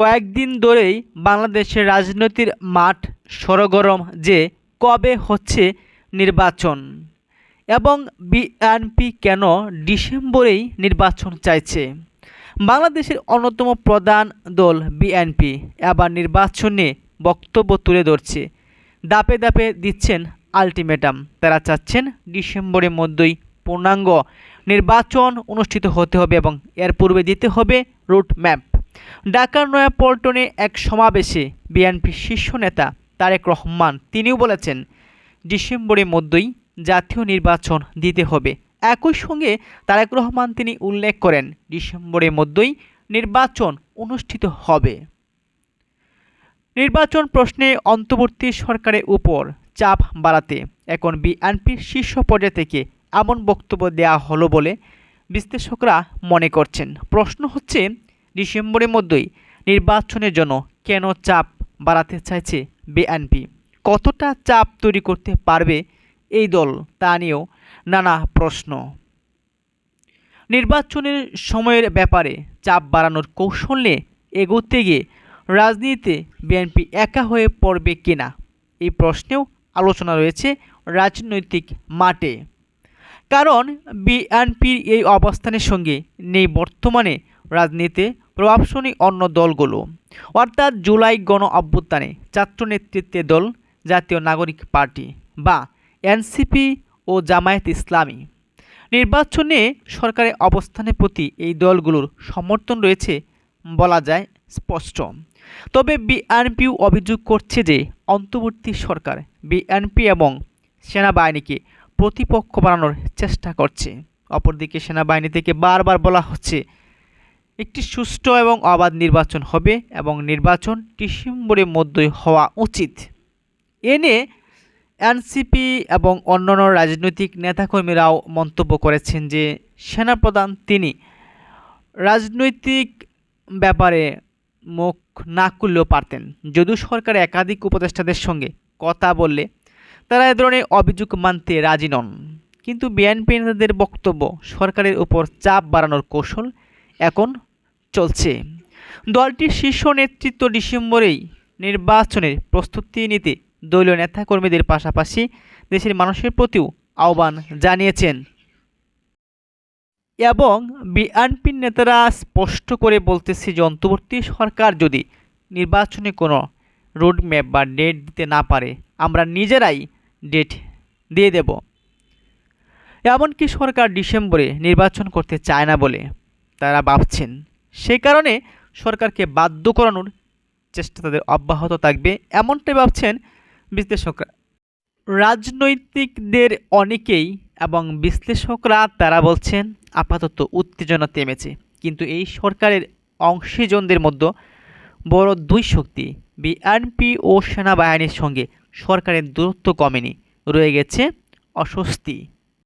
কয়েকদিন ধরেই বাংলাদেশের রাজনীতির মাঠ সরগরম যে কবে হচ্ছে নির্বাচন এবং বিএনপি কেন ডিসেম্বরেই নির্বাচন চাইছে? বাংলাদেশের অন্যতম প্রধান দল বিএনপি এবার নির্বাচনে বক্তব্য তুলে ধরছে। দাপে দাপে দিচ্ছেন আলটিমেটাম। তারা চাচ্ছেন ডিসেম্বরের মধ্যেই পূর্ণাঙ্গ নির্বাচন অনুষ্ঠিত হতে হবে এবং এর পূর্বে দিতে হবে রুট ম্যাপ ঢাকার নয়াপল্টনে এক সমাবেশে বিএনপি শীর্ষ নেতা তারেক রহমান তিনিও বলেছেন, ডিসেম্বরের মধ্যেই জাতীয় নির্বাচন দিতে হবে। একই সঙ্গে তারেক রহমান তিনি উল্লেখ করেন, ডিসেম্বরের মধ্যেই নির্বাচন অনুষ্ঠিত হবে। নির্বাচন প্রশ্নে অন্তর্বর্তী সরকারের উপর চাপ বাড়াতে এখন বিএনপির শীর্ষ পর্যায় থেকে এমন বক্তব্য দেওয়া হলো বলে বিশ্লেষকরা মনে করছেন। প্রশ্ন হচ্ছে ডিসেম্বরের মধ্যেই নির্বাচনের জন্য কেন চাপ বাড়াতে চাইছে বিএনপি? কতটা চাপ তৈরি করতে পারবে এই দল তা নিয়েও নানা প্রশ্ন। নির্বাচনের সময়ের ব্যাপারে চাপ বাড়ানোর কৌশল এগোতে গিয়ে রাজনীতিতে বিএনপি একা হয়ে পড়বে কিনা এই প্রশ্নেও আলোচনা রয়েছে রাজনৈতিক মাঠে। কারণ বিএনপির এই অবস্থানের সঙ্গে নেই বর্তমানে রাজনীতিতে প্রভাবশালী অন্য দলগুলো। অর্থাৎ জুলাই গণ অভ্যুত্থানে ছাত্র নেতৃত্বে দল, জাতীয় নাগরিক পার্টি বা এনসিপি ও জামায়াত ইসলামী। নির্বাচনে সরকারের অবস্থানের প্রতি এই দলগুলোর সমর্থন রয়েছে বলা যায় স্পষ্ট। তবে বিএনপিও অভিযোগ করছে যে অন্তর্বর্তী সরকার, বিএনপি এবং সেনাবাহিনীকে প্রতিপক্ষ বানানোর চেষ্টা করছে। অপরদিকে সেনাবাহিনী থেকে বারবার বলা হচ্ছে একটি সুষ্ঠু এবং অবাধ নির্বাচন হবে এবং নির্বাচন ডিসেম্বরের মধ্যেই হওয়া উচিত। এ নিয়ে এনসিপি এবং অন্যান্য রাজনৈতিক নেতাকর্মীরাও মন্তব্য করেছেন যে সেনাপ্রধান তিনি রাজনৈতিক ব্যাপারে মুখ না করলেও পারতেন। যদিও সরকার একাধিক উপদেষ্টাদের সঙ্গে কথা বললে তারা এ ধরনের অভিযোগ মানতে রাজি নন। কিন্তু বিএনপি নেতাদের বক্তব্য সরকারের উপর চাপ বাড়ানোর কৌশল এখন চলছে। দলটির শীর্ষ নেতৃত্ব ডিসেম্বরেই নির্বাচনের প্রস্তুতি নিতে দলীয় নেতাকর্মীদের পাশাপাশি দেশের মানুষের প্রতিও আহ্বান জানিয়েছেন। এবং বিএনপির নেতারা স্পষ্ট করে বলতেছে যে অন্তর্বর্তী সরকার যদি নির্বাচনে কোনো রোডম্যাপ বা ডেট দিতে না পারে, আমরা নিজেরাই ডেট দিয়ে দেব। এমনকি সরকার ডিসেম্বরে নির্বাচন করতে চায় না বলে তারা ভাবছেন। সেই কারণে সরকারকে বাধ্য করানোর চেষ্টা তাদের অব্যাহত থাকবে এমনটাই ভাবছেন বিশ্লেষকরা। রাজনৈতিকদের অনেকেই এবং বিশ্লেষকরা তারা বলছেন, আপাতত উত্তেজনা থেমেছে। কিন্তু এই সরকারের অংশীজনদের মধ্যে বড় দুই শক্তি, বিএনপি ও সেনাবাহিনীর সঙ্গে সরকারের দূরত্ব কমেনি, রয়ে গেছে অস্বস্তি।